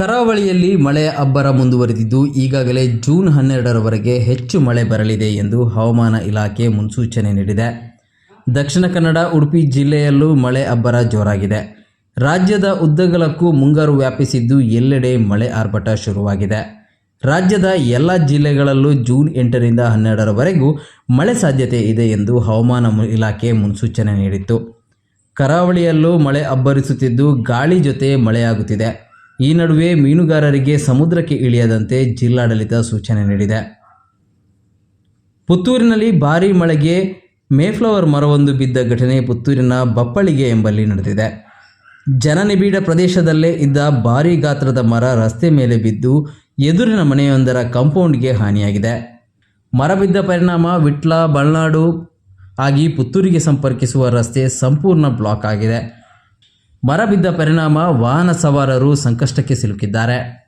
ಕರಾವಳಿಯಲ್ಲಿ ಮಳೆಯ ಅಬ್ಬರ ಮುಂದುವರೆದಿದ್ದು, ಈಗಾಗಲೇ ಜೂನ್ ಹನ್ನೆರಡರವರೆಗೆ ಹೆಚ್ಚು ಮಳೆ ಬರಲಿದೆ ಎಂದು ಹವಾಮಾನ ಇಲಾಖೆ ಮುನ್ಸೂಚನೆ ನೀಡಿದೆ. ದಕ್ಷಿಣ ಕನ್ನಡ, ಉಡುಪಿ ಜಿಲ್ಲೆಯಲ್ಲೂ ಮಳೆ ಅಬ್ಬರ ಜೋರಾಗಿದೆ. ರಾಜ್ಯದ ಉದ್ದಗಲಕ್ಕೂ ಮುಂಗಾರು ವ್ಯಾಪಿಸಿದ್ದು, ಎಲ್ಲೆಡೆ ಮಳೆ ಆರ್ಭಟ ಶುರುವಾಗಿದೆ. ರಾಜ್ಯದ ಎಲ್ಲ ಜಿಲ್ಲೆಗಳಲ್ಲೂ ಜೂನ್ ಎಂಟರಿಂದ ಹನ್ನೆರಡರವರೆಗೂ ಮಳೆ ಸಾಧ್ಯತೆ ಇದೆ ಎಂದು ಹವಾಮಾನ ಇಲಾಖೆ ಮುನ್ಸೂಚನೆ ನೀಡಿತ್ತು. ಕರಾವಳಿಯಲ್ಲೂ ಮಳೆ ಅಬ್ಬರಿಸುತ್ತಿದ್ದು, ಗಾಳಿ ಜೊತೆ ಮಳೆಯಾಗುತ್ತಿದೆ. ಈ ನಡುವೆ ಮೀನುಗಾರರಿಗೆ ಸಮುದ್ರಕ್ಕೆ ಇಳಿಯದಂತೆ ಜಿಲ್ಲಾಡಳಿತ ಸೂಚನೆ ನೀಡಿದೆ. ಪುತ್ತೂರಿನಲ್ಲಿ ಭಾರಿ ಮಳೆಗೆ ಮೇಫ್ಲವರ್ ಮರವೊಂದು ಬಿದ್ದ ಘಟನೆ ಪುತ್ತೂರಿನ ಬಪ್ಪಳಿಗೆ ಎಂಬಲ್ಲಿ ನಡೆದಿದೆ. ಜನನಿಬಿಡ ಪ್ರದೇಶದಲ್ಲೇ ಇದ್ದ ಭಾರೀ ಗಾತ್ರದ ಮರ ರಸ್ತೆ ಮೇಲೆ ಬಿದ್ದು ಎದುರಿನ ಮನೆಯೊಂದರ ಕಾಂಪೌಂಡ್ಗೆ ಹಾನಿಯಾಗಿದೆ. ಮರ ಬಿದ್ದ ಪರಿಣಾಮ ವಿಟ್ಲ ಬಳ್ನಾಡು ಆಗಿ ಪುತ್ತೂರಿಗೆ ಸಂಪರ್ಕಿಸುವ ರಸ್ತೆ ಸಂಪೂರ್ಣ ಬ್ಲಾಕ್ ಆಗಿದೆ. ಮರ ಬಿದ್ದ ಪರಿಣಾಮ ವಾಹನ ಸವಾರರು ಸಂಕಷ್ಟಕ್ಕೆ ಸಿಲುಕಿದ್ದಾರೆ.